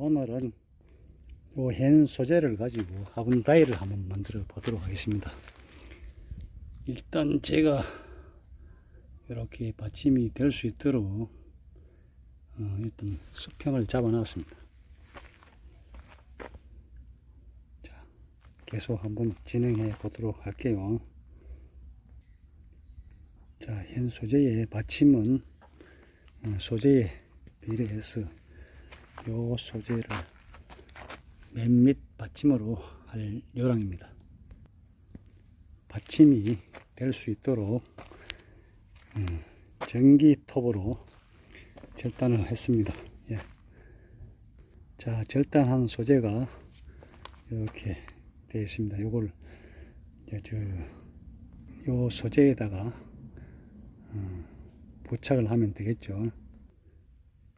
오늘은 요hen 소재를 가지고 화분 다이를 한번 만들어 보도록 하겠습니다. 일단 제가 이렇게 받침이 될 수 있도록 어, 일단 수평을 잡아 놨습니다. 자, 계속 한번 진행해 보도록 할게요. 자, 현 소재의 받침은 어, 소재에 비례해서 요 소재를 맨 밑 받침으로 할 요량입니다. 받침이 될 수 있도록 음, 전기 톱으로 절단을 했습니다. 예. 자, 절단한 소재가 이렇게 되어 있습니다. 요걸 이제 저, 요 소재에다가 음, 부착을 하면 되겠죠.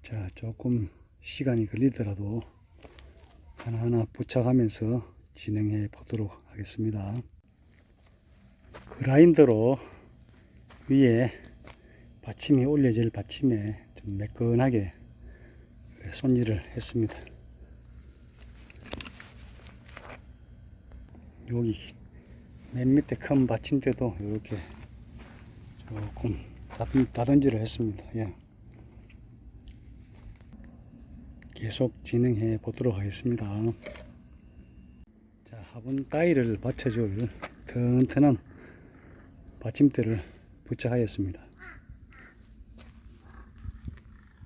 자, 조금 시간이 걸리더라도 하나하나 부착하면서 진행해 보도록 하겠습니다. 그라인더로 위에 받침이 올려질 받침에 좀 매끈하게 손질을 했습니다. 여기 맨 밑에 큰 받침대도 이렇게 조금 다듬, 다듬질을 했습니다. 예. 계속 진행해 보도록 하겠습니다. 자, 화분 따위를 받쳐줄 튼튼한 받침대를 부착하였습니다.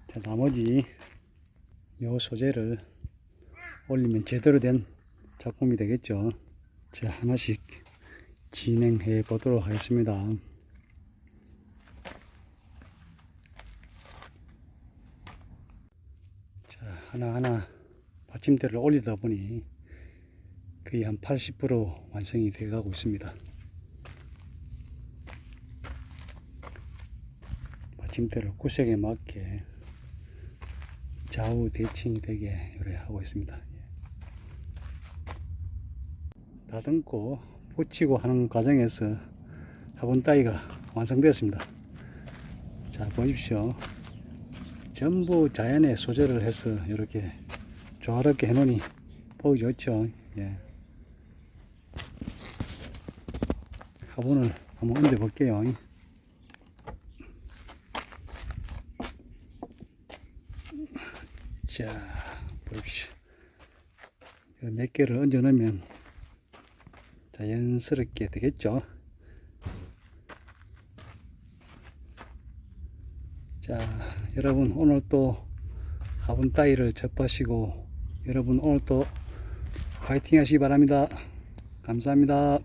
자, 나머지 요 소재를 올리면 제대로 된 작품이 되겠죠. 자, 하나씩 진행해 보도록 하겠습니다. 자, 하나하나 받침대를 올리다 보니 거의 한 80% 완성이 되어 가고 있습니다. 받침대를 구색에 맞게 좌우 대칭이 되게 요래하고 있습니다. 다듬고 붙이고 하는 과정에서 화분 따위가 완성되었습니다. 자 보십시오. 전부 자연의 소재를 해서 이렇게 조화롭게 해놓으니 보기 좋죠. 예. 화분을 한번 얹어 볼게요. 자, 보십시오. 이몇 개를 얹어 놓으면 자연스럽게 되겠죠. 자, 여러분 오늘 또 화분 따위를 접하시고 여러분 오늘 또 화이팅 하시기 바랍니다. 감사합니다.